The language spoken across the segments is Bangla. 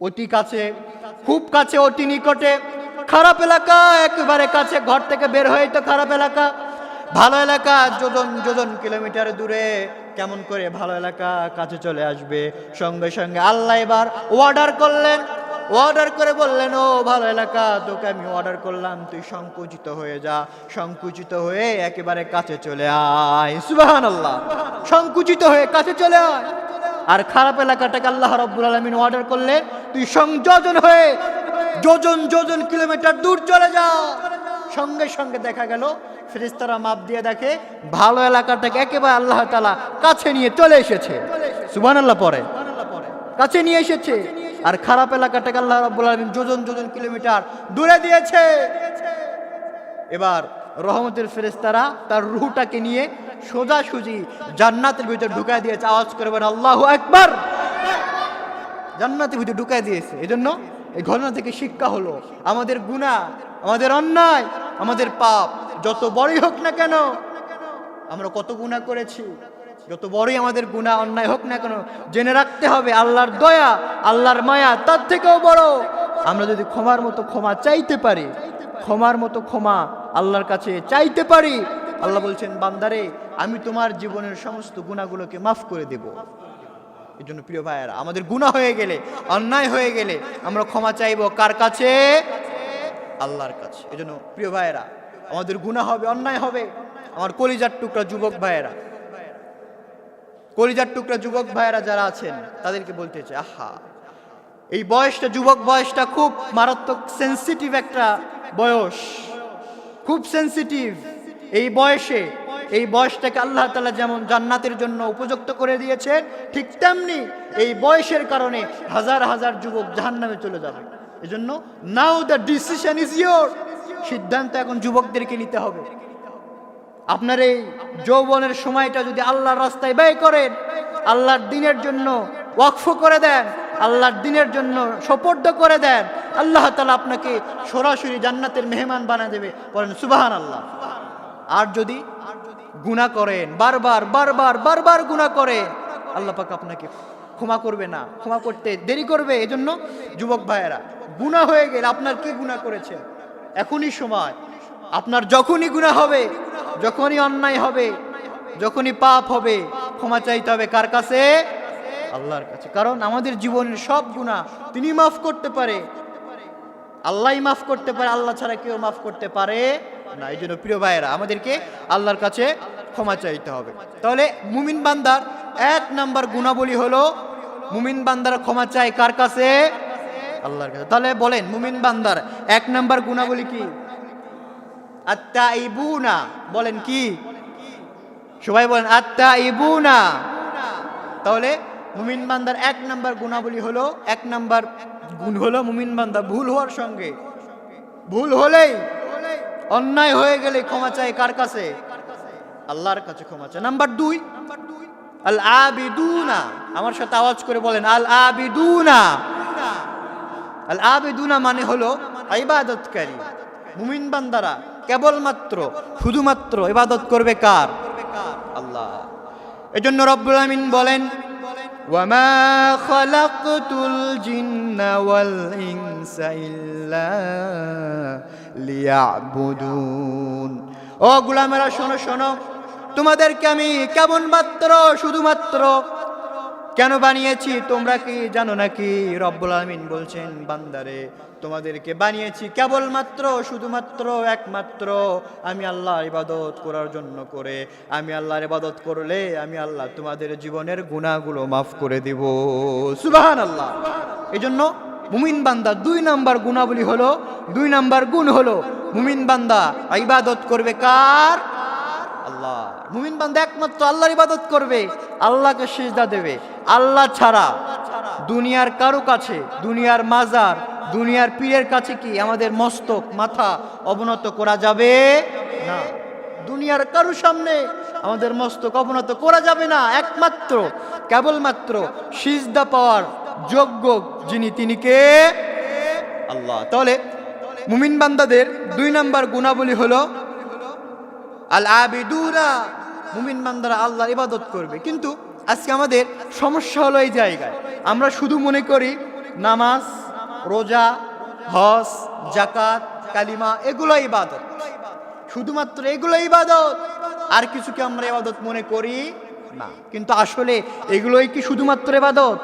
অতি কাছে, খুব কাছে, অতি নিকটে। খারাপ এলাকা, একেবারে কাছে, ঘর থেকে বের হয়ে তো খারাপ এলাকা। ভালো এলাকা, যোজন যোজন কিলোমিটার দূরে। কেমন করে ভালো এলাকা কাছে চলে আসবে? সঙ্গে সঙ্গে আল্লাহ এবার অর্ডার করলেন। অর্ডার করে বললেন, ও ভালো এলাকা, তোকে আমি অর্ডার করলাম, তুই সংকুচিত হয়ে যা। সংকুচিত হয়ে একেবারে কাছে চলে আয়। সুবাহান আল্লাহ সংকুচিত হয়ে কাছে চলে আয়। আর খারাপ এলাকাটাকে আল্লাহ রব্বুল আলমিন অর্ডার করলে তুই সংযোজন হয়ে যোজন যোজন কিলোমিটার দূর চলে যা। সঙ্গে সঙ্গে দেখা গেল, ফেরেশতারা মাপ দিয়ে দেখে ভালো এলাকাটাকে একেবারে আল্লাহ তালা কাছে নিয়ে চলে এসেছে। সুবান আল্লাহ পরে। কাছে নিয়ে এসেছে। আর খারাপ এলাকাটাকে আল্লাহ রাব্বুল আলামিন যোজন যোজন কিলোমিটার দূরে দিয়েছে। এবার রহমতের ফেরেস্তারা তার রুহটাকে নিয়ে সোজাসুজি জান্নাতের ভিতরে ঢুকায় দিয়েছে, আওয়াজ করবেন আল্লাহ একবার জান্নাতের ভিতরে ঢুকায় দিয়েছে। এজন্য এই ঘটনা থেকে শিক্ষা হলো, আমাদের গুনাহ, আমাদের অন্যায়, আমাদের পাপ, যত বড়ই হোক না কেন, আমরা কত গুনাহ করেছি, যত বড়ই আমাদের গুনাহ, অন্যায় হোক না কেন, জেনে রাখতে হবে, আল্লাহর দয়া, আল্লাহর মায়া তার থেকেও বড়। আমরা যদি ক্ষমার মতো ক্ষমা চাইতে পারি, ক্ষমার মতো ক্ষমা আল্লাহর কাছে চাইতে পারি আল্লাহ বলছেন, বান্দারে, আমি তোমার জীবনের সমস্ত গুণাগুলোকে মাফ করে দেব। এই জন্য প্রিয় ভাইয়েরা, আমাদের গুণা হয়ে গেলে, অন্যায় হয়ে গেলে আমরা ক্ষমা চাইব কার কাছে? আল্লাহর কাছে। এই জন্য প্রিয় ভাইয়েরা, আমাদের গুণা হবে, অন্যায় হবে। আমার কলিজার টুকরা যুবক ভাইয়েরা, কলিজার টুকরা যুবক ভাইয়েরা যারা আছেন, তাদেরকে বলতে চাই, আহা, এই বয়সটা, যুবক বয়সটা খুব মারাত্মক সেন্সিটিভ একটা বয়স। খুব সেন্সিটিভ এই বয়সে, এই বয়সটাকে আল্লাহ তালা যেমন জান্নাতের জন্য উপযুক্ত করে দিয়েছে, ঠিক তেমনি এই বয়সের কারণে হাজার হাজার যুবক জাহান্নামে চলে যাবে। এজন্য now the decision is your সিদ্ধান্ত এখন যুবকদেরকে নিতে হবে। আপনার এই যৌবনের সময়টা যদি আল্লাহর রাস্তায় ব্যয় করেন, আল্লাহর দিনের জন্য ওয়াকফ করে দেন, আল্লাহর দিনের জন্য সোপর্দ করে দেন, আল্লাহ তালা আপনাকে সরাসরি জান্নাতের মেহমান বানা দেবে বলেন সুবাহান আল্লাহ আর যদি গুণা করেন, বারবার বারবার বারবার গুণা করে আল্লাহ পাক আপনাকে ক্ষমা করবে না, ক্ষমা করতে দেরি করবে। এজন্য যুবক ভাইয়েরা গুণা হয়ে গেলে আপনার কি গুণা করেছেন এখনই সময়। আপনার যখনই গুণা হবে, যখনই অন্যায় হবে, যখনই পাপ হবে, ক্ষমা চাইতে হবে কার কাছে? আল্লাহর কাছে। কারণ আমাদের জীবনের সব গুণা তিনি মাফ করতে পারে। আল্লাহই মাফ করতে পারে, আল্লাহ ছাড়া কেউ মাফ করতে পারে না, এই জন্য প্রিয় ভাইয়েরা, আমাদেরকে আল্লাহর কাছে ক্ষমা চাইতে হবে। তাহলে মুমিন বান্দার এক নাম্বার গুণাবলী হলো, মুমিন বান্দার ক্ষমা চাই কার কাছে? আল্লাহর কাছে। তাহলে বলেন, মুমিন বান্দার এক নাম্বার গুণাবলী কি? আত্মা ইবুনা বলেন কি? সবাই বলেন আত্মা ইবুনা তাহলে মুমিন বান্দার এক নাম্বার গুণাবলী হলো, এক নাম্বার গুণ হলো মুমিন বান্দা ভুল হওয়ার সঙ্গে। ভুল হলেই অন্যায় হয়ে গেলে ক্ষমা চাই কার কাছে? আল্লাহর কাছে ক্ষমা চাই। নাম্বার দুই আল আবিদুনা আমার সাথে আওয়াজ করে বলেন আল আবিদুনা আল আবিদুনা মানে হলো ইবাদতকারী, মুমিন বান্দারা কেবলমাত্র, শুধুমাত্র ইবাদত করবে কার? আল্লাহ। এজন্য রব্বুল আমিন বলেন وما خلقت الجن والإنس إلا ليعبدون ও গুলামেরা শোনো শোনো তোমাদেরকে আমি কেবলমাত্র শুধুমাত্র কেন বানিয়েছি তোমরা কি জানো নাকি রব্বুল আমিন বলছেন বান্দারে তোমাদেরকে বানিয়েছি কেবলমাত্র, শুধুমাত্র, একমাত্র। আমি আল্লাহ ইবাদত করার জন্য করে, আমি আল্লাহর ইবাদত করলে আমি আল্লাহ তোমাদের জীবনের গুণাগুলো মাফ করে দিব। সুবাহান আল্লাহ এই জন্য মুমিন বান্দা দুই নাম্বার গুণাবলী হলো, দুই নাম্বার গুণ হলো, মুমিন বান্দা ইবাদত করবে কার? আল্লাহ। মুমিন বান্দা একমাত্র আল্লাহর ইবাদত করবে, আল্লাহকে সিজদা দেবে। আল্লাহ ছাড়া দুনিয়ার কারও কাছে, দুনিয়ার মাজার দুনিয়ার পীরের কাছে কি আমাদের মস্তক, মাথা অবনত করা যাবে? না। দুনিয়ার কারও সামনে আমাদের মস্তক অবনত করা যাবে না। একমাত্র, কেবলমাত্র সিজদা পাওয়ার যোগ্য যিনি, তিনি কে? আল্লাহ। তাহলে মুমিন বান্দাদের দুই নাম্বার গুণাবলী হলো আল আবিদুরা মুমিন বান্দারা আল্লাহর ইবাদত করবে। কিন্তু আজকে আমাদের সমস্যা হলো এই জায়গায়। আমরা শুধু মনে করি নামাজ রোজা হস জাকাত কালিমা এগুলো ইবাদত। শুধুমাত্র এগুলো ইবাদত। আর কিছু কি আমরা ইবাদত মনে করি? না। কিন্তু আসলে এগুলোই কি শুধুমাত্র ইবাদত?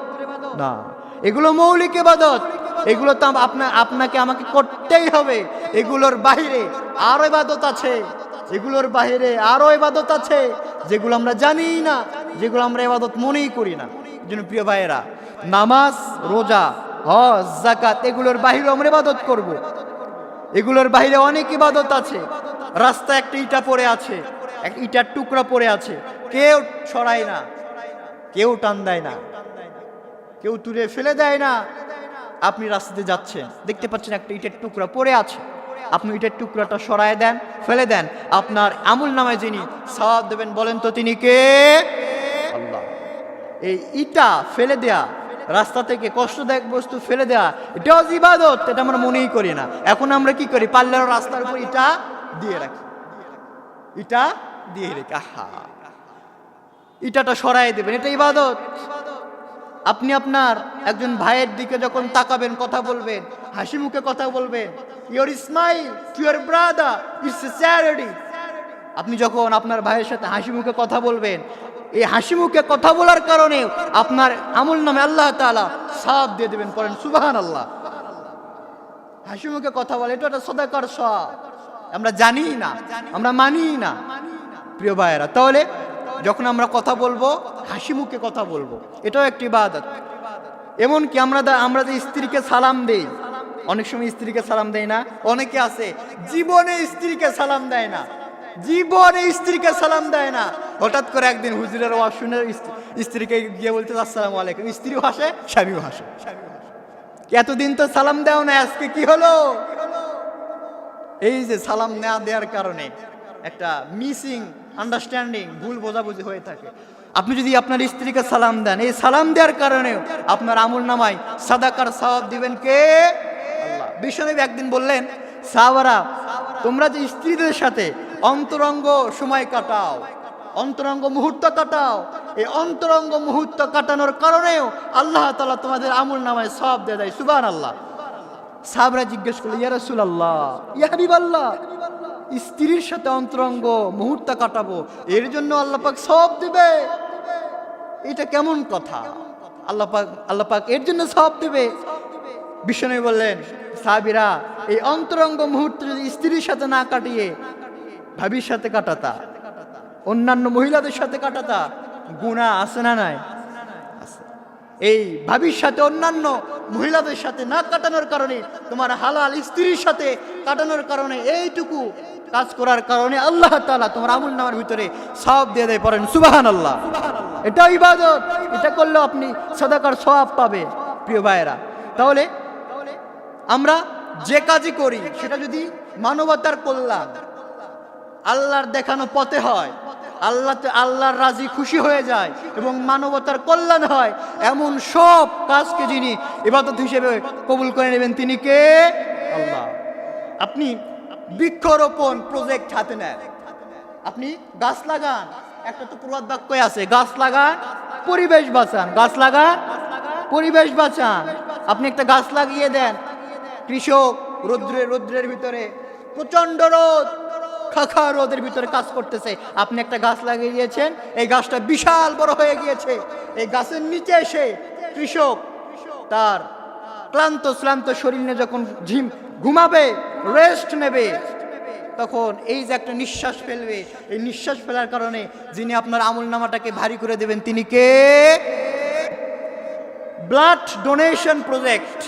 না। এগুলো মৌলিক ইবাদত। এগুলো তো আপনার আপনাকে আমাকে করতেই হবে। এগুলোর বাইরে আরও ইবাদত আছে। এগুলোর বাইরে আরও ইবাদত আছে, যেগুলো আমরা জানি না, যেগুলো আমরা ইবাদত মনেই করি না। জন্য প্রিয় ভাইয়েরা, নামাজ, রোজা হজ জাকাত এগুলোর বাইরে আমরা ইবাদত করব। এগুলোর বাইরে অনেক ইবাদত আছে। রাস্তায় একটা ইটা পড়ে আছে, এক ইটার টুকরা পড়ে আছে। কেউ ছড়ায় না, কেউ টান দেয় না, কেউ তুলে ফেলে দেয় না। আপনি রাস্তাতে যাচ্ছেন, দেখতে পাচ্ছেন একটা ইটের টুকরা পড়ে আছে। আপনি ইটের টুকরাটা সরায় দেন, ফেলে দেন। আপনার আমুল নামায় যিনি সওয়াব দেবেন, বলেন তো তিনি কে? আল্লাহ। এই ইটা ফেলে দেয়া রাস্তা থেকে কষ্টদায়ক বস্তু ফেলে দেওয়া এটাও ইবাদত, এটা আমরা মনেই করি না। এখন আমরা কি করি? পাল্লার রাস্তার উপর ইটা দিয়ে রাখি। ইটা দিয়ে রেখে, আহা। ইটাটা সরাই দেবেন, এটা ইবাদত। আপনি আপনার একজন ভাইয়ের দিকে যখন তাকাবেন, কথা বলবেন, হাসি মুখে কথা বলবেন your smile to your brother it's আপনি যখন আপনার ভাইয়ের সাথে হাসি মুখে কথা বলবেন এই হাসি মুখে কথা বলার কারণে আপনার আমল নামে আল্লাহ তাআলা সাপ দিয়ে দেবেন, পড়েন সুবাহান আল্লাহ হাসি মুখে কথা বলে, এটা একটা সদাকার সব আমরা জানি না, আমরা মানি না, প্রিয় ভাইয়েরা। তাহলে যখন আমরা কথা বলব, হাসি মুখে কথা বলব, এটাও একটি ইবাদত। এমনকি আমরা আমরা যে স্ত্রীকে সালাম দেই, অনেক সময় স্ত্রীকে সালাম দেয় না, অনেকে আছে, জীবনে স্ত্রীকে সালাম দেয় না। জীবনে স্ত্রীকে সালাম দেয় না। হঠাৎ করে একদিন হুজুরের ওয়াজ শুনে স্ত্রীকে গিয়ে বলতে, আসসালামু আলাইকুম। স্ত্রী হাসে, স্বামীও হাসে। এতদিন তো সালাম দেও না আজকে কি হলো? এই যে সালাম না দেওয়ার কারণে একটা মিসিং, আন্ডারস্ট্যান্ডিং, ভুল বোঝাবুঝি হয়ে থাকে। আপনি যদি আপনার স্ত্রীকে সালাম দেন, এই সালাম দেওয়ার কারণে আপনার আমুল নামায় সাদাকার সাহাব দিবেন কে? বিশ্বনবী একদিন বললেন, সাহাবারা, তোমরা যে স্ত্রীদের সাথে অন্তরঙ্গ সময় কাটাও। অন্তরঙ্গ মুহূর্ত কাটাও। এই অন্তরঙ্গ মুহূর্ত কাটানোর কারণেও আল্লাহ তালা তোমাদের আমুল নামায় সব দিয়ে দেয়। সুবান আল্লাহ সাবরা জিজ্ঞেস করল, ইয়া রাসূল আল্লাহ ইয়া হাবিব আল্লাহ স্ত্রীর সাথে অন্তরঙ্গ মুহূর্ত কাটাবো, এর জন্য আল্লাহ পাক সব দিবে? এটা কেমন কথা? আল্লাহ পাক আল্লাহ পাক এর জন্য সব দিবে? বিষ্ণু বললেন সাবিরা এই অন্তরঙ্গ মুহূর্ত যদি স্ত্রীর সাথে না কাটিয়ে ভাবির সাথে কাটাতা। অন্যান্য মহিলাদের সাথে কাটাতা। গুণা আছে না নাই? এই ভাবির সাথে অন্যান্য মহিলাদের সাথে না কাটানোর কারণে, তোমার হালাল স্ত্রীর সাথে কাটানোর কারণে এইটুকু কাজ করার কারণে আল্লাহ তালা তোমার আমুল নামার ভিতরে সব দিয়ে দেয় পড়েন সুবাহান আল্লাহ এটা ইবাদত। এটা করলেও আপনি সদাকার সওয়াব পাবে, প্রিয় ভাইয়েরা। তাহলে আমরা যে কাজই করি, সেটা যদি মানবতার কল্যাণ আল্লাহর দেখানো পথে হয়। আল্লাহ আল্লাহর রাজি খুশি হয়ে যায় এবং মানবতার কল্যাণ হয়। এমন সব কাজকে যিনি ইবাদত হিসেবে কবুল করে নেবেন, তিনি কে? আল্লাহ। আপনি বৃক্ষরোপণ প্রজেক্ট হাতে নেন। আপনি গাছ লাগান। একটা তো প্রবাদ বাক্য আছে, গাছ লাগান, পরিবেশ বাঁচান। গাছ লাগান, পরিবেশ বাঁচান। আপনি একটা গাছ লাগিয়ে দেন। কৃষক রৌদ্রে, রৌদ্রের ভিতরে প্রচণ্ড রোদ। খাখা রোদের ভিতরে কাজ করতেছে। আপনি একটা গাছ লাগিয়ে দিয়েছেন, এই গাছটা বিশাল বড় হয়ে গিয়েছে। এই গাছের নিচে এসে কৃষক তার ক্লান্ত, শ্লান্ত শরীর নিয়ে যখন ঝিম ঘুমাবে রেস্ট নেবে, তখন এই যে একটা নিঃশ্বাস ফেলবে, এই নিঃশ্বাস ফেলার কারণে যিনি আপনার আমল নামাটাকে ভারী করে দেবেন, তিনি কে? ব্লাড ডোনেশন প্রজেক্ট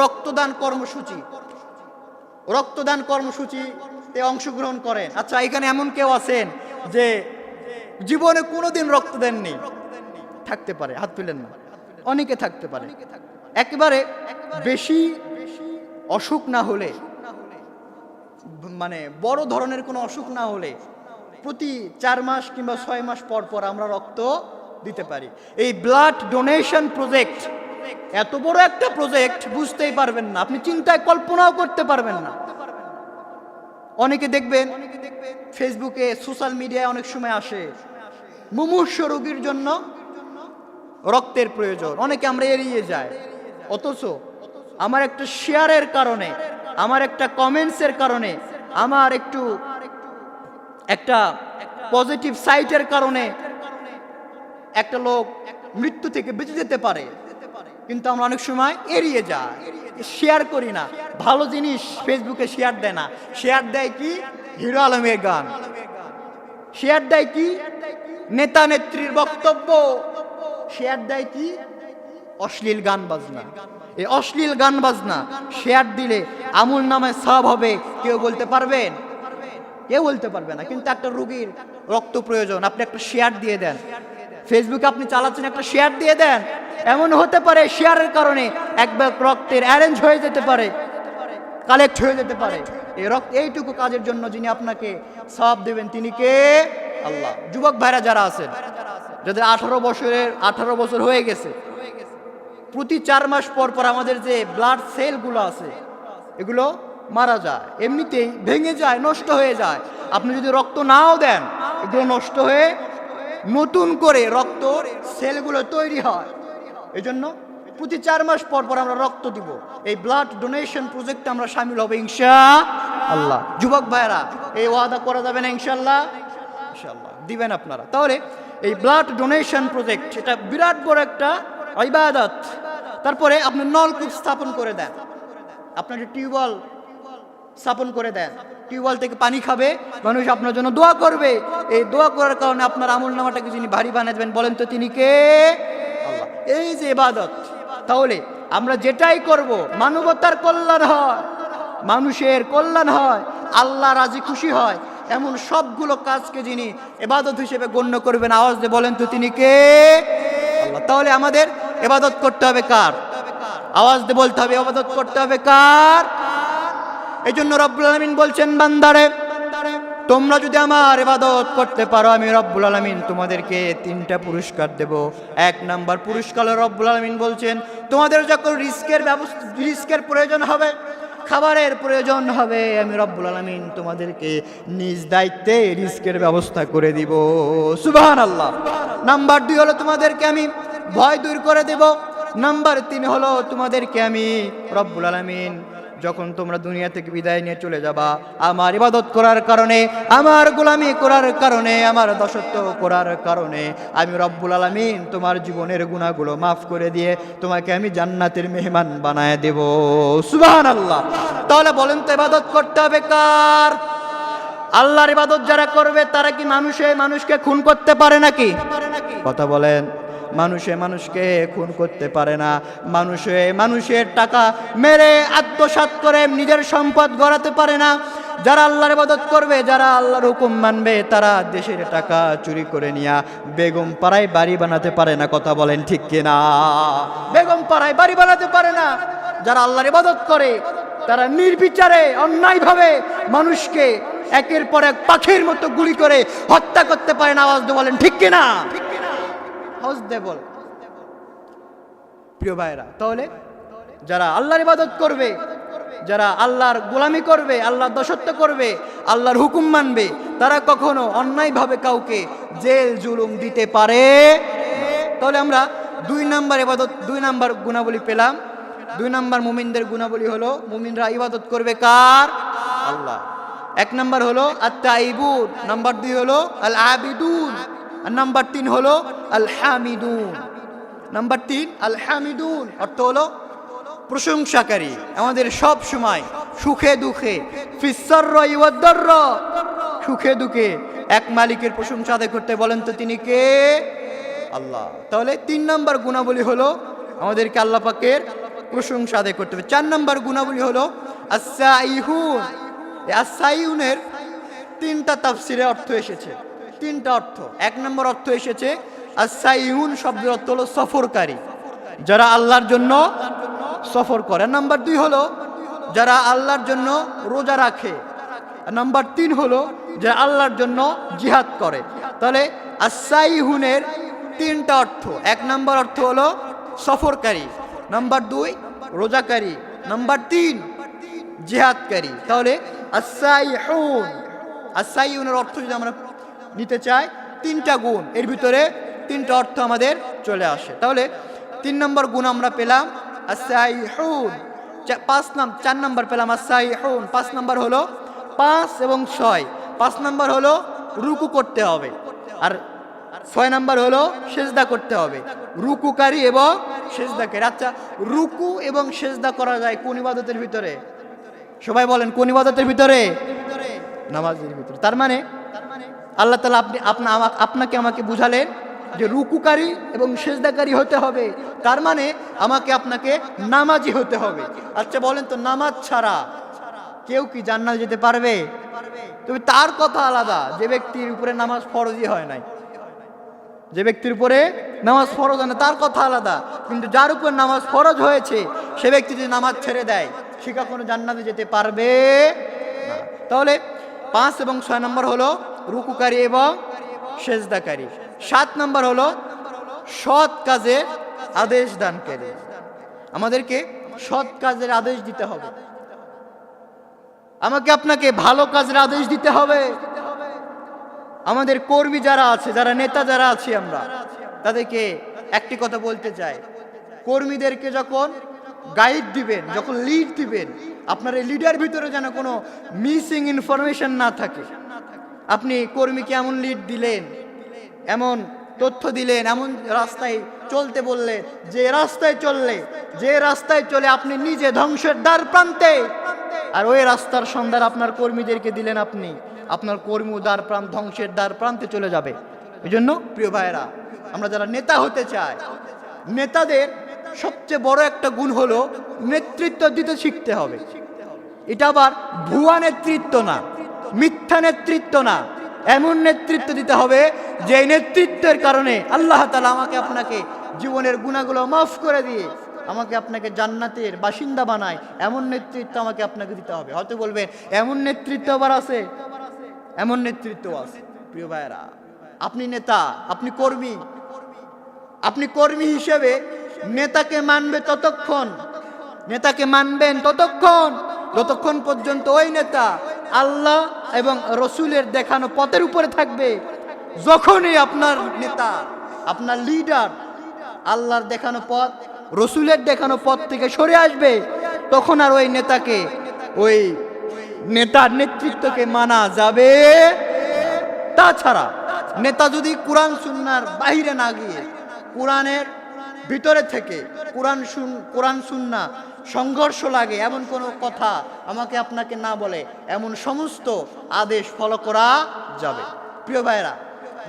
রক্তদান কর্মসূচি। রক্তদান কর্মসূচিতে অংশগ্রহণ করেন। আচ্ছা এখানে এমন কেউ আছেন যে জীবনে কোনোদিন রক্ত দেননি? থাকতে পারে, হাত তুলেন না। অনেকে থাকতে পারে। একেবারে বেশি অসুখ না হলে মানে বড় ধরনের কোনো অসুখ না হলে প্রতি চার মাস কিংবা ছয় মাস পর পর আমরা রক্ত দিতে পারি। এই ব্লাড ডোনেশন প্রজেক্ট এত বড় একটা প্রজেক্ট বুঝতেই পারবেন না। আপনি চিন্তায় কল্পনাও করতে পারবেন না। অনেকে দেখবেন ফেসবুকে, সোশ্যাল মিডিয়ায় অনেক সময় আসে মুমূর্ষ রোগীর জন্য রক্তের প্রয়োজন। অনেকে আমরা এড়িয়ে যাই। অথচ আমার একটা শেয়ারের কারণে, আমার একটা কমেন্টসের কারণে, আমার একটু একটা পজিটিভ সাইটের কারণে একটা লোক মৃত্যু থেকে বেঁচে যেতে পারে। কিন্তু আমরা অনেক সময় এড়িয়ে যাই। শেয়ার করি না। ভালো জিনিস ফেসবুকে শেয়ার দেয় না। শেয়ার দেয় কি? হিরো আলমের গান। শেয়ার দেয় কি? নেতা নেত্রীর বক্তব্য। শেয়ার দেয় কি? অশ্লীল গান বাজনা। এই অশ্লীল গান বাজনা শেয়ার দিলে আমুল নামে সব হবে। কেউ বলতে পারবেন কেউ বলতে পারবে না। কিন্তু একটা রুগীর রক্ত প্রয়োজন। আপনি একটা শেয়ার দিয়ে দেন। ফেসবুকে আপনি চালাচ্ছেন, একটা শেয়ার দিয়ে দেন। এমন হতে পারে শেয়ারের কারণে একবার রক্তের অ্যারেঞ্জ হয়ে যেতে পারে কালেক্ট হয়ে যেতে পারে। এই রক্ত, এইটুকু কাজের জন্য যিনি আপনাকে সব দেবেন, তিনি কে? আল্লাহ। যুবক ভাইরা যারা আছেন, যাদের আঠারো বছরের, আঠারো বছর হয়ে গেছে, প্রতি চার মাস পর পর আমাদের যে ব্লাড সেলগুলো আছে, এগুলো মারা যায়। এমনিতেই ভেঙে যায়, নষ্ট হয়ে যায়। আপনি যদি রক্ত নাও দেন, এগুলো নষ্ট হয়ে নতুন করে রক্ত সেলগুলো তৈরি হয়। এই জন্য প্রতি চার মাস পর পর আমরা রক্ত দিব। এই ব্লাড ডোনেশন প্রজেক্টে আমরা সামিল হব ইনশা আল্লাহ যুবক ভাইরা এই ওয়াদা করা যাবে না ইনশাল্লাহ ইনশাল্লাহ দিবেন আপনারা। তাহলে এই ব্লাড ডোনেশন প্রজেক্ট এটা বিরাট বড় একটা ইবাদত। তারপরে আপনি নলকূপ স্থাপন করে দেন। আপনার টিউবওয়েল স্থাপন করে দেন। টিউবওয়েল থেকে পানি খাবে, মানুষ আপনার জন্য দোয়া করবে। এই দোয়া করার কারণে আপনার আমল নামাটাকে যিনি ভারী বানিয়ে দেবেন বলেন তো তিনি কে? এই যে ইবাদত। তাহলে আমরা যেটাই করব, মানবতার কল্যাণ হয়, মানুষের কল্যাণ হয়, আল্লাহ রাজি খুশি হয়, এমন সবগুলো কাজকে যিনি এবাদত হিসেবে গণ্য করবেন, আওয়াজ দিয়ে বলেন তো তিনি কে? তাহলে আমাদের এবাদত করতে হবে কার? আওয়াজ দিয়ে বলতে হবে এবাদত করতে হবে কার? এই জন্য রব্বুল আলমিন বলছেন, বান্দারে, তোমরা যদি আমার ইবাদত করতে পারো, আমি রব্বুল আলমিন তোমাদেরকে তিনটা পুরস্কার দেব। এক নাম্বার পুরস্কার রব্বুল আলমিন বলছেন, তোমাদের যখন রিস্কের ব্যবস্থা, রিস্কের প্রয়োজন হবে, খাবারের প্রয়োজন হবে, আমি রব্বুল আলমিন তোমাদেরকে নিজ দায়িত্বে রিস্কের ব্যবস্থা করে দিব। সুবাহান আল্লাহ নাম্বার দুই হলো তোমাদেরকে আমি ভয় দূর করে দেব। নাম্বার তিন হলো তোমাদেরকে আমি রব্বুল আলমিন যখন তোমরা দুনিয়া থেকে বিদায় নিয়ে চলে যাবা, আমার ইবাদত করার কারণে, আমার গোলামি করার কারণে, আমার দশত্ব করার কারণে, আমি রব্বুল আলমিন তোমার জীবনের গুণাগুলো মাফ করে দিয়ে তোমাকে আমি জান্নাতের মেহমান বানায় দেব। সুবাহান আল্লাহ তাহলে বলেন তো ইবাদত করতে হবে কার? আল্লাহর ইবাদত যারা করবে, তারা কি মানুষে মানুষকে খুন করতে পারে নাকি? কথা বলেন। মানুষে মানুষকে খুন করতে পারে না। মানুষে মানুষের টাকা মেরে আত্মসাৎ করে নিজের সম্পদ গড়াতে পারে না। যারা আল্লাহর ইবাদত করবে, যারা আল্লাহর হুকুম মানবে, তারা দেশের টাকা চুরি করে নিয়া বেগম পাড়ায় বাড়ি বানাতে পারে না। কথা বলেন ঠিক কিনা? বেগম পাড়ায় বাড়ি বানাতে পারে না। যারা আল্লাহর ইবাদত করে, তারা নির্বিচারে, অন্যায়ভাবে মানুষকে একের পর এক পাখির মতো গুলি করে হত্যা করতে পারে না। আওয়াজ বলেন ঠিক কিনা? হজ দে প্রিয় ভাইরা তাহলে যারা আল্লাহর ইবাদত করবে, যারা আল্লাহর গোলামি করবে, আল্লাহর দশত্ব করবে, আল্লাহর হুকুম মানবে, তারা কখনো অন্যায়ভাবে কাউকে জেল, জুলুম দিতে পারে? তাহলে আমরা দুই নাম্বার ইবাদত, দুই নাম্বার গুণাবলী পেলাম। দুই নাম্বার মুমিনদের গুণাবলী হলো, মুমিনরা ইবাদত করবে কার? আল্লাহ। এক নাম্বার হলো আত্মাইবুন নাম্বার দুই হলো আল আবিদুন আর নাম্বার তিন হলো আল হামিদুন নাম্বার তিন আল হামিদুন অর্থ হলো প্রশংসাকারী। আমাদের সব সময় সুখে দুঃখে সুখে দুঃখে এক মালিকের প্রশংসা আদায় করতে বলেন তো তিনি কে? আল্লাহ। তাহলে তিন নম্বর গুণাবলী হলো আমাদেরকে আল্লাহ পাকের প্রশংসা আদায় করতে হবে। চার নম্বর গুণাবলী হলো আসাইহুন আসাইহুনের তিনটা তাফসিরে অর্থ এসেছে। তিনটা অর্থ। এক নম্বর অর্থ এসেছে আসাইহুন শব্দের অর্থ হলো সফরকারী। যারা আল্লাহর জন্য সফর করে। নাম্বার দুই হলো, যারা আল্লাহর জন্য রোজা রাখে। নাম্বার তিন হলো, যারা আল্লাহর জন্য জিহাদ করে। তাহলে আসাইহুনের তিনটা অর্থ। এক নম্বর অর্থ হলো সফরকারী। নাম্বার দুই, রোজাকারী। নাম্বার তিন, জিহাদকারী। তাহলে আসাইহুন আসাইহুনের অর্থ যদি আমরা নিতে চাই তিনটা গুণ। এর ভিতরে তিনটা অর্থ আমাদের চলে আসে। তাহলে তিন নম্বর গুণ আমরা পেলাম আসাইহুন পাঁচ নাম চার নম্বর পেলাম আসাইহুন পাঁচ নম্বর হলো পাঁচ এবং ছয়। পাঁচ নম্বর হলো রুকু করতে হবে। আর ছয় নম্বর হলো সেজদা করতে হবে। রুকুকারী এবং সেজদাকারী। আচ্ছা রুকু এবং সেজদা করা যায় কোন ইবাদতের ভিতরে? সবাই বলেন, কোন ইবাদতের ভিতরে? নামাজের ভিতরে। তার মানে আল্লাহ তালা আপনি, আপনা আপনাকে আমাকে বুঝালেন যে রুকুকারী এবং সেজদাকারী হতে হবে। তার মানে আমাকে আপনাকে নামাজি হতে হবে। আচ্ছা বলেন তো নামাজ ছাড়া কেউ কি জান্নাত যেতে পারবে? তবে তার কথা আলাদা, যে ব্যক্তির উপরে নামাজ ফরজই হয় নাই। যে ব্যক্তির উপরে নামাজ ফরজ হয় না তার কথা আলাদা। কিন্তু যার উপর নামাজ ফরজ হয়েছে, সে ব্যক্তি যদি নামাজ ছেড়ে দেয়, সে কখনো জান্নাতে যেতে পারবে তাহলে পাঁচ এবং ছয় নম্বর হলো রুকুকারী এবং সেজদাকারী। সাত নম্বর হলো সৎ কাজের আদেশ দানকারী আমাদেরকে সৎ কাজের আদেশ দিতে হবে। আমাকে আপনাকে ভালো কাজের আদেশ দিতে হবে। আমাদের কর্মী যারা আছে, যারা নেতা যারা আছি আমরা, তাদেরকে একটি কথা বলতে চাই। কর্মীদেরকে যখন গাইড দিবেন, যখন লিড দিবেন, আপনার এই লিডার ভিতরে যেন কোনো মিসিং ইনফরমেশন না থাকে। আপনি কর্মীকে এমন লিড দিলেন? এমন তথ্য দিলেন, এমন রাস্তায় চলতে বললে, যে রাস্তায় চললে, যে রাস্তায় চলে আপনি নিজে ধ্বংসের দ্বার প্রান্তে। আর ওই রাস্তার সন্ধান আপনার কর্মীদেরকে দিলেন আপনি। আপনার কর্মী দ্বার প্রান্ত ধ্বংসের দ্বার প্রান্তে চলে যাবে। এই জন্য প্রিয় ভাইয়েরা, আমরা যারা নেতা হতে চাই, নেতাদের সবচেয়ে বড় একটা গুণ হলো নেতৃত্ব দিতে শিখতে হবে। এটা আবার ভুয়া নেতৃত্ব না। মিথ্যা নেতৃত্ব না। এমন নেতৃত্ব দিতে হবে যে নেতৃত্বের কারণে আল্লাহ তালা আমাকে আপনাকে জীবনের গুণাগুলো মাফ করে দিয়ে আমাকে আপনাকে জান্নাতের বাসিন্দা বানায়। এমন নেতৃত্ব আমাকে আপনাকে দিতে হবে। হয়তো বলবেন, এমন নেতৃত্ব আবার আছে? এমন নেতৃত্ব আছে। প্রিয় ভাইয়েরা, আপনি নেতা, আপনি কর্মী আপনি কর্মী হিসেবে নেতাকে মানবে ততক্ষণ। নেতাকে মানবেন ততক্ষণ, যতক্ষণ পর্যন্ত ওই নেতা আল্লাহ এবং রসুলের দেখানো পথের উপরে থাকবে। যখনই আপনার নেতা, আপনার লিডার আল্লাহর দেখানো পথ, রসুলের দেখানো পথ থেকে সরে আসবে, তখন আর ওই নেতাকে, ওই নেতার নেতৃত্বকে মানা যাবে। তাছাড়া নেতা যদি কোরআন সুন্নার বাইরে না গিয়ে, কোরআনের ভিতরে থেকে, কোরআন শুন কোরআন সুন্না সংঘর্ষ লাগে, এমন কোনো কথা আমাকে আপনাকে না বলে, এমন সমস্ত আদেশ ফলো করা যাবে। প্রিয় ভাইরা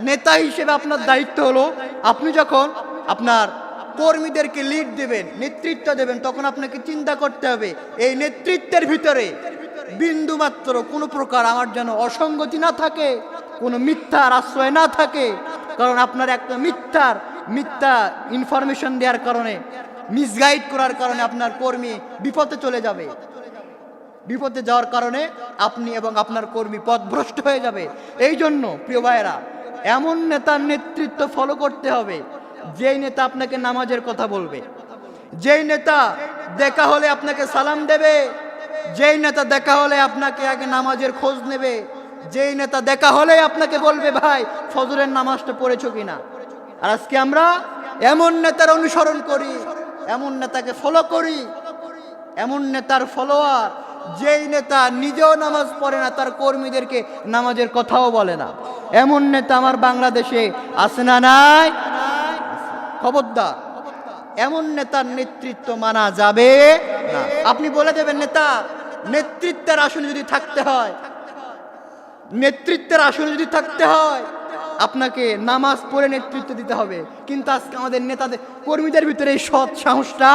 নেতা হিসেবে আপনার দায়িত্ব হলো, আপনি যখন আপনার কর্মীদেরকে লিড দেবেন, নেতৃত্ব দেবেন, তখন আপনাকে চিন্তা করতে হবে, এই নেতৃত্বের ভিতরে বিন্দু মাত্র কোনো প্রকার আমার যেন অসঙ্গতি না থাকে, কোনো মিথ্যার আশ্রয় না থাকে, কারণ আপনার একটা মিথ্যার, মিথ্যা ইনফরমেশন দেওয়ার কারণে মিসগাইড করার কারণে আপনার কর্মী বিপদে চলে যাবে। বিপদে যাওয়ার কারণে আপনি এবং আপনার কর্মী পথভ্রষ্ট হয়ে যাবে। এই জন্য প্রিয় ভাইয়েরা, এমন নেতার নেতৃত্ব ফলো করতে হবে, যেই নেতা আপনাকে নামাজের কথা বলবে। যেই নেতা দেখা হলে আপনাকে সালাম দেবে, যেই নেতা দেখা হলে আপনাকে আগে নামাজের খোঁজ নেবে, যেই নেতা দেখা হলে আপনাকে বলবে, ভাই, ফজরের নামাজটা পড়েছো কিনা? আর আজকে আমরা এমন নেতার অনুসরণ করি এমন নেতাকে ফলো করি, এমন নেতার ফলোয়ার যেই নেতা নিজেও নামাজ পড়ে না, তার কর্মীদেরকে নামাজের কথাও বলে না। এমন নেতা আমার বাংলাদেশে আছে না নাই? খবরদার, এমন নেতার নেতৃত্ব মানা যাবে না। আপনি বলে দেবেন, নেতা, নেতৃত্বের আসনে যদি থাকতে হয়, নেতৃত্বের আসনে যদি থাকতে হয় আপনাকে নামাজ পড়ে নেতৃত্ব দিতে হবে। কিন্তু আজকে আমাদের নেতাদের, কর্মীদের ভিতরে এই সৎ সাহসটা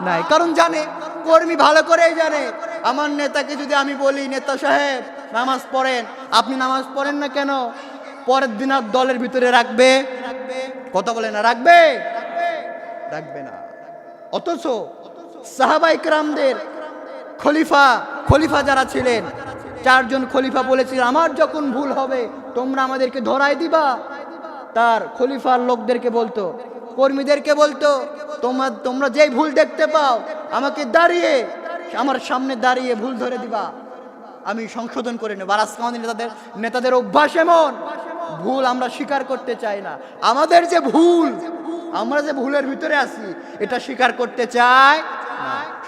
নাই। কারণ জানে, কর্মী ভালো করেই জানে। আমার নেতাকে যদি আমি বলি, নেতা সাহেব, নামাজ পড়েন। আপনি নামাজ পড়েন না কেন? পরের দিন আর দলের ভিতরে রাখবে? কথা বলে না, রাখবে? রাখবে না। অথচ সাহাবাই রামদের খলিফা খলিফা যারা ছিলেন চারজন খলিফা বলেছিল, আমার যখন ভুল হবে, তোমরা আমাদেরকে ধরাই দিবা। তার খলিফার লোকদেরকে বলতো, কর্মীদেরকে বলতো, তোমার, তোমরা যেই ভুল দেখতে পাও, আমাকে দাঁড়িয়ে, আমার সামনে দাঁড়িয়ে ভুল ধরে দিবা। আমি সংশোধন করে নেব। আর আমাদের নেতাদের নেতাদের অভ্যাস এমন, ভুল আমরা স্বীকার করতে চাই না। আমাদের যে ভুল, আমরা যে ভুলের ভিতরে আছি, এটা স্বীকার করতে চাই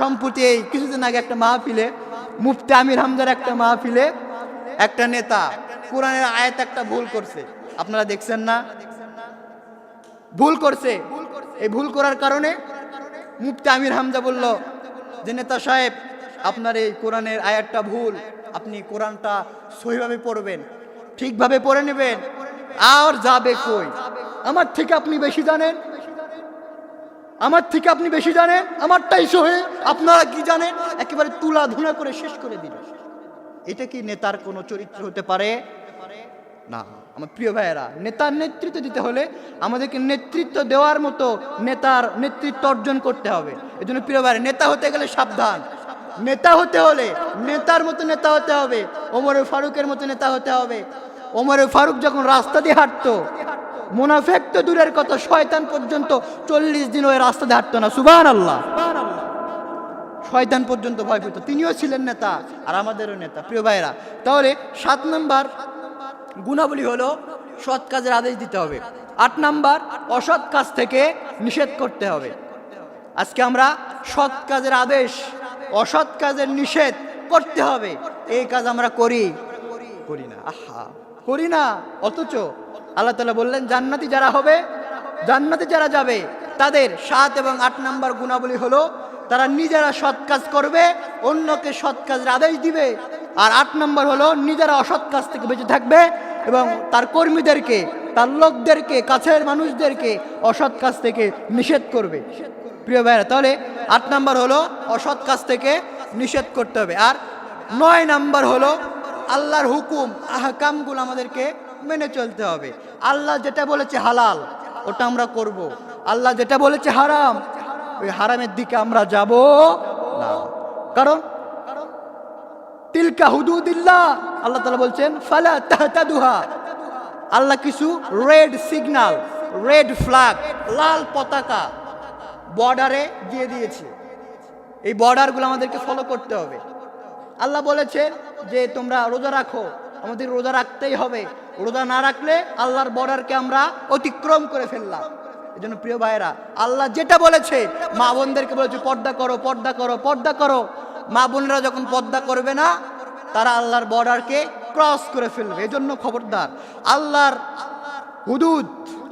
সম্প্রতি এই কিছুদিন আগে একটা মাহফিলে মুফতি আমির হামদার একটা মাহফিলে একটা নেতা কোরআনের আয়াত একটা ভুল করছে। আপনারা দেখছেন না? ভুল করছে। এই ভুল করার কারণে মুফতি আমির হামজা বলল যে, নেতা সাহেব, আপনার এই কোরআনের আয়াতটা ভুল। আপনি কোরআনটা সহিভাবে পড়বেন, ঠিকভাবে পড়ে নেবেন। আর যাবে কই? আমার থেকে আপনি বেশি জানেন? আমার থেকে আপনি বেশি জানেন, আমারটাই সহে, আপনারা কি জানেন? একেবারে তুলা ধুনা করে শেষ করে দিল। এটা কি নেতার কোনো চরিত্র হতে পারে? না, আমার প্রিয় ভাইয়েরা, নেতার নেতৃত্ব দিতে হলে আমাদেরকে নেতৃত্ব দেওয়ার মতো নেতার নেতৃত্ব অর্জন করতে হবে। এই জন্য প্রিয় ভাইয়েরা, নেতা হতে গেলে সাবধান। নেতা হতে হলে নেতার মতো নেতা হতে হবে। ওমরে ফারুকের মতো নেতা হতে হবে। ওমরে ফারুক যখন রাস্তা দিয়ে হাঁটতো মুনাফেক তো দূরের কথা, শয়তান পর্যন্ত চল্লিশ দিন ওই রাস্তা দিয়ে হাঁটতো না। সুবান আল্লাহ শয়তান পর্যন্ত ভয় পেত। তিনিও ছিলেন নেতা আর আমাদেরও নেতা। প্রিয় ভাইরা তাহলে সাত নম্বর গুণাবলী হলো সৎ কাজের আদেশ দিতে হবে। আট নাম্বার, অসৎ কাজ থেকে নিষেধ করতে হবে। আজকে আমরা সৎ কাজের আদেশ, অসৎ কাজের নিষেধ করতে হবে। এই কাজ আমরা করি। করি না। আহা, করি না। অথচ আল্লাহ তালা বললেন, জান্নাতি যারা হবে, জান্নাতে যারা যাবে, তাদের সাত এবং আট নাম্বার গুণাবলী হলো, তারা নিজেরা সৎ কাজ করবে, অন্যকে সৎ কাজের আদেশ দিবে। আর আট নম্বর হলো, নিজেরা অসৎ কাজ থেকে বেঁচে থাকবে এবং তার কর্মীদেরকে, তার লোকদেরকে, কাছের মানুষদেরকে অসৎ কাজ থেকে নিষেধ করবে। প্রিয় ভাইরা তাহলে আট নাম্বার হলো, অসৎ কাজ থেকে নিষেধ করতে হবে। আর নয় নাম্বার হলো, আল্লাহর হুকুম, আহকামগুলো আমাদেরকে মেনে চলতে হবে। আল্লাহ যেটা বলেছে হালাল, ওটা আমরা করব। আল্লাহ যেটা বলেছে হারাম, ওই হারামের দিকে আমরা যাব না। কারণ তিলকা হুদুদিল্লাহ, আল্লাহ তালা বলছেন, ফালা তাহতাদুহা। আল্লাহ কিছু রেড সিগন্যাল রেড ফ্ল্যাগ, লাল পতাকা বর্ডারে দিয়ে দিয়েছে। এই বর্ডারগুলো আমাদেরকে ফলো করতে হবে। আল্লাহ বলেছে যে, তোমরা রোজা রাখো, আমাদের রোজা রাখতেই হবে। রোজা না রাখলে আল্লাহর বর্ডারকে আমরা অতিক্রম করে ফেললাম। এই জন্য প্রিয় ভাইয়েরা, আল্লাহ যেটা বলেছে, মা বোনদেরকে বলেছে, পর্দা করো পর্দা করো পর্দা করো। মা বোনেরা যখন পর্দা করবে না, তারা আল্লাহর বর্ডারকে ক্রস করে ফেলবে। এই জন্য খবরদার, আল্লাহর হুদুদ,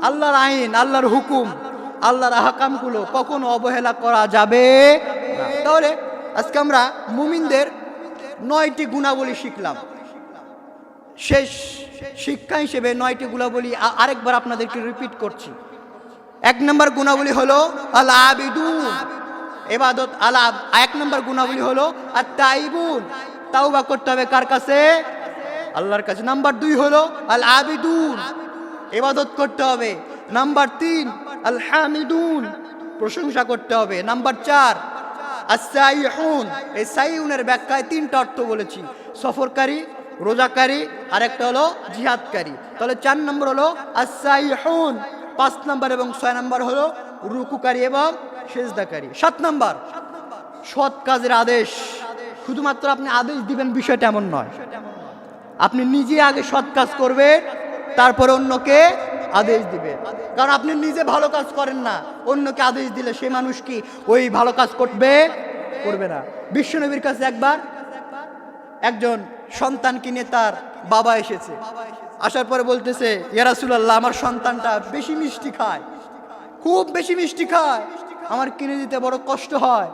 আল্লাহর আইন, আল্লাহর হুকুম, আল্লাহর আহকামগুলো কখনো অবহেলা করা যাবে তাহলে আজকে আমরা মুমিনদের নয়টি গুণাবলী শিখলাম। শেষ শিক্ষা হিসেবে নয়টি গুণাবলী আরেকবার আপনাদেরকে রিপিট করছি। এক নম্বর গুণাবলী হলো আল আবিদুন এবাদত আলা এক নম্বর গুণাবলী হলো আর তাইবুন তাও বা করতে হবে কার কাছে? আল্লাহর কাছে। নাম্বার দুই হলো আল আবিদুন এবাদত করতে হবে। নাম্বার তিন আল হামিদুন প্রশংসা করতে হবে। নাম্বার চার আসাইহুন এই সাইউনের ব্যাখ্যায় তিনটা অর্থ বলেছি। সফরকারী রোজাকারী আর একটা হলো জিহাদকারী। তাহলে চার নম্বর হলো আসাইহুন পাঁচ নম্বর এবং ছয় নম্বর হলো রুকুকারী এবং সেজদাকারী। সাত নম্বর, সৎ কাজের আদেশ। শুধুমাত্র আপনি আদেশ দিবেন বিষয়টা এমন নয়। আপনি নিজে আগে সৎ কাজ করবে তারপরে অন্যকে আদেশ দিবে কারণ আপনি নিজে ভালো কাজ করেন না, অন্যকে আদেশ দিলে সে মানুষ কি ওই ভালো কাজ করবে করবে না। বিশ্বনবীর কাছে একবার একজন সন্তান কিনে তার বাবা এসেছে। আসার পরে বলতেছে ইয়ারাসুলাল্লাহ আমার সন্তানটা বেশি মিষ্টি খায়। খুব বেশি মিষ্টি খায়। আমার কিনে দিতে বড় কষ্ট হয়।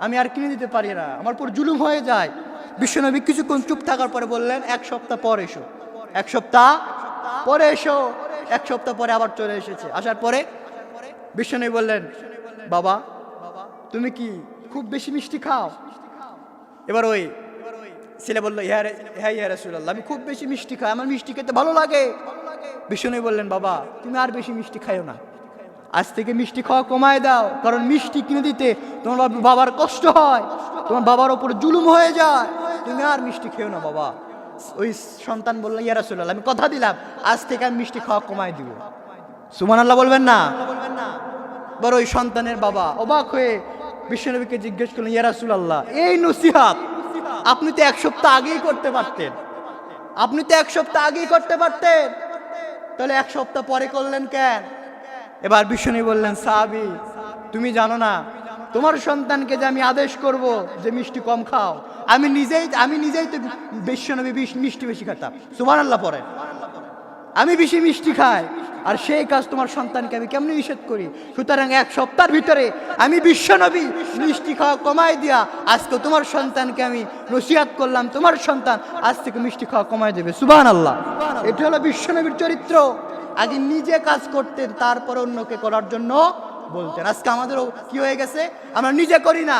আমি আর কিনে দিতে পারি না। আমার পর জুলুম হয়ে যায়। বিশ্বনবী কিছুক্ষণ চুপ থাকার পরে বললেন, এক সপ্তাহ পর এসো। এক সপ্তাহ পরে এসো। এক সপ্তাহ পরে আবার চলে এসেছে। আসার পরে বিশ্বনবী বললেন, বাবা, তুমি কি খুব বেশি মিষ্টি খাও? এবার ওই ছেলে বলল হ্যাঁ হ্যাঁ ইয়া রাসূলুল্লাহ, আমি খুব বেশি মিষ্টি খাই, আমার মিষ্টি খেতে ভালো লাগে। বিষ্ণু বললেন, বাবা, তুমি আর বেশি মিষ্টি খাইও না। আজ থেকে মিষ্টি খাওয়া কমায় দাও, কারণ মিষ্টি কিনে দিতে তোমার বাবার কষ্ট হয়, তোমার বাবার ওপর জুলুম হয়ে যায়। তুমি আর মিষ্টি খেও না, বাবা। ওই সন্তান বলল, ইয়া রাসূলুল্লাহ, আমি কথা দিলাম, আজ থেকে আমি মিষ্টি খাওয়া কমায় দিব। সুমান আল্লাহ বলবেন না? বড় ওই সন্তানের বাবা অবাক হয়ে বিশ্বনবীকে জিজ্ঞেস করলেন, ইয়া রাসূলুল্লাহ, এই নসিহাত আপনি তো এক সপ্তাহ আগেই করতে পারতেন। আপনি তো এক সপ্তাহ আগেই করতে পারতেন। তাহলে এক সপ্তাহ পরে করলেন কেন? এবার বিশ্বনী বললেন, সাহাবি, তুমি জানো না, তোমার সন্তানকে যে আমি আদেশ করব যে মিষ্টি কম খাও, আমি নিজেই আমি নিজেই তো বিশ্বনবী বিশ- মিষ্টি বেশি খেতাম। সুবান আল্লাহ পরে আমি বেশি মিষ্টি খাই, আর সেই কাজ তোমার সন্তানকে আমি কেমনি নিষেধ করি? সুতরাং এক সপ্তাহের ভিতরে আমি বিশ্বনবী মিষ্টি খাওয়া কমাই দিয়া আজকে তোমার সন্তানকে আমি নসিহাত করলাম, তোমার সন্তান আজ থেকে মিষ্টি খাওয়া কমাই দেবে। সুবান আল্লাহ এটা হলো বিশ্বনবীর চরিত্র। আগে নিজে কাজ করতেন, তারপর অন্যকে করার জন্য বলতেন। আজকে আমাদেরও কি হয়ে গেছে? আমরা নিজে করি না।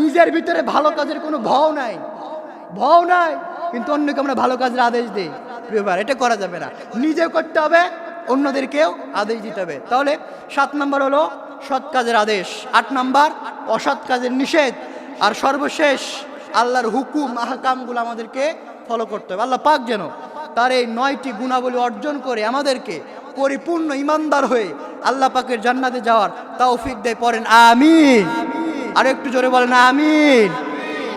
নিজের ভিতরে ভালো কাজের কোনো ভাও নাই। ভাও নাই, কিন্তু অন্যকে আমরা ভালো কাজের আদেশ দিই। প্রিয়বার এটা করা যাবে না। নিজে করতে হবে, অন্যদেরকেও আদেশ দিতে হবে। তাহলে সাত নম্বর হলো সৎ কাজের আদেশ। আট নম্বর, অসৎ কাজের নিষেধ। আর সর্বশেষ, আল্লাহর হুকুম, আহকামগুলো আমাদেরকে ফলো করতে হবে। আল্লাহ পাক যেন তার এই নয়টি গুণাবলী অর্জন করে আমাদেরকে পরিপূর্ণ ইমানদার হয়ে আল্লাহ পাকের জান্নাতে যাওয়ার তৌফিক দেয়। পড়েন, আমিন। আর একটু জোরে বলেন, আমিন।